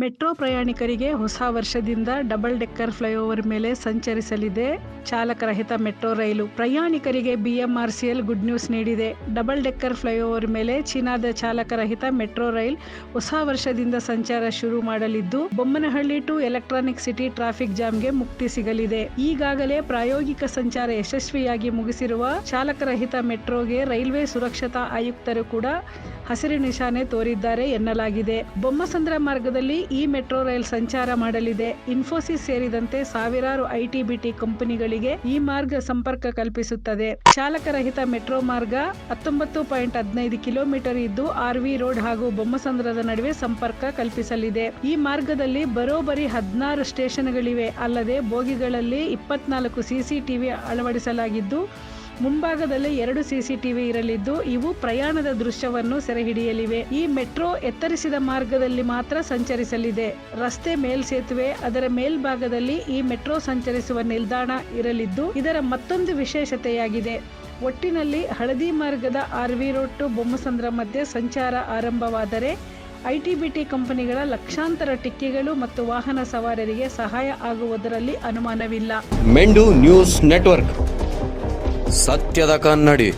Metro ಪ್ರಯಾಣಿಕರಿಗೆ ಹೊಸ ವರ್ಷದಿಂದ ಡಬಲ್ ಡೆಕ್ಕರ್ ಫ್ಲೈಓವರ್ ಮೇಲೆ ಸಂಚರಿಸಲಿದೆ. ಚಾಲಕರಹಿತ ಮೆಟ್ರೋ ರೈಲು ಪ್ರಯಾಣಿಕರಿಗೆ ಬಿಎಂಆರ್ಸಿಎಲ್ ಗುಡ್ ನ್ಯೂಸ್ ನೀಡಿದೆ. ಡಬಲ್ ಡೆಕ್ಕರ್ ಫ್ಲೈಓವರ್ ಮೇಲೆ ಚೀನಾದ ಚಾಲಕರಹಿತ ಮೆಟ್ರೋ ರೈಲ್ ಹೊಸ ವರ್ಷದಿಂದ ಸಂಚಾರ ಶುರು ಮಾಡಲಿದ್ದು, Bommanahalli to electronic city traffic ಜಾಮ್ಗೆ ಮುಕ್ತಿ ಸಿಗಲಿದೆ. ಈಗಾಗಲೇ ಪ್ರಾಯೋಗಿಕ ಸಂಚಾರ ಯಶಸ್ವಿಯಾಗಿ ಮುಗಿಸಿರುವ ಚಾಲಕರಹಿತ ಮೆಟ್ರೋಗೆ ರೈಲ್ವೆ ಸುರಕ್ಷತಾ ಆಯುಕ್ತರು ಕೂಡ ಹಸಿರು ನಿಶಾನೆ ತೋರಿದ್ದಾರೆ ಎನ್ನಲಾಗಿದೆ. ಬೊಮ್ಮಸಂದ್ರ ಮಾರ್ಗದಲ್ಲಿ ಈ ಮೆಟ್ರೋ ರೈಲ್ ಸಂಚಾರ ಮಾಡಲಿದೆ. ಇನ್ಫೋಸಿಸ್ ಸೇರಿದಂತೆ ಸಾವಿರಾರು ಐಟಿ ಬಿಟಿ ಕಂಪನಿಗಳಿಗೆ ಈ ಮಾರ್ಗ ಸಂಪರ್ಕ ಕಲ್ಪಿಸುತ್ತದೆ. ಚಾಲಕರಹಿತ ಮೆಟ್ರೋ ಮಾರ್ಗ ಹತ್ತೊಂಬತ್ತು ಪಾಯಿಂಟ್ ಹದಿನೈದು ಕಿಲೋಮೀಟರ್ ಇದ್ದು ಆರ್ವಿ ರೋಡ್ ಹಾಗೂ ಬೊಮ್ಮಸಂದ್ರದ ನಡುವೆ ಸಂಪರ್ಕ ಕಲ್ಪಿಸಲಿದೆ. ಈ ಮಾರ್ಗದಲ್ಲಿ ಬರೋಬರಿ ಹದಿನಾರು ಸ್ಟೇಷನ್ಗಳಿವೆ. ಅಲ್ಲದೆ ಬೋಗಿಗಳಲ್ಲಿ ಇಪ್ಪತ್ನಾಲ್ಕು ಸಿಸಿಟಿವಿ ಅಳವಡಿಸಲಾಗಿದ್ದು ಮುಂಭಾಗದಲ್ಲಿ ಎರಡು ಸಿಸಿಟಿವಿ ಇರಲಿದ್ದು, ಇವು ಪ್ರಯಾಣದ ದೃಶ್ಯವನ್ನು ಸೆರೆಹಿಡಿಯಲಿವೆ. ಈ ಮೆಟ್ರೋ ಎತ್ತರಿಸಿದ ಮಾರ್ಗದಲ್ಲಿ ಮಾತ್ರ ಸಂಚರಿಸಲಿದೆ. ರಸ್ತೆ ಮೇಲ್ಸೇತುವೆ, ಅದರ ಮೇಲ್ಭಾಗದಲ್ಲಿ ಈ ಮೆಟ್ರೋ ಸಂಚರಿಸುವ ನಿಲ್ದಾಣ ಇರಲಿದ್ದು, ಇದರ ಮತ್ತೊಂದು ವಿಶೇಷತೆಯಾಗಿದೆ. ಒಟ್ಟಿನಲ್ಲಿ ಹಳದಿ ಮಾರ್ಗದ ಆರ್ವಿ ರೋಡ್ ಟು ಬೊಮ್ಮಸಂದ್ರ ಮಧ್ಯೆ ಸಂಚಾರ ಆರಂಭವಾದರೆ ಐಟಿ ಬಿಟಿ ಕಂಪನಿಗಳ ಲಕ್ಷಾಂತರ ಟಿಕ್ಕೆಗಳು ಮತ್ತು ವಾಹನ ಸವಾರರಿಗೆ ಸಹಾಯ ಆಗುವುದರಲ್ಲಿ ಅನುಮಾನವಿಲ್ಲ. ಮೆಂಡು ನ್ಯೂಸ್ ನೆಟ್ವರ್ಕ್. ಸತ್ಯದ ಕನ್ನಡಿ.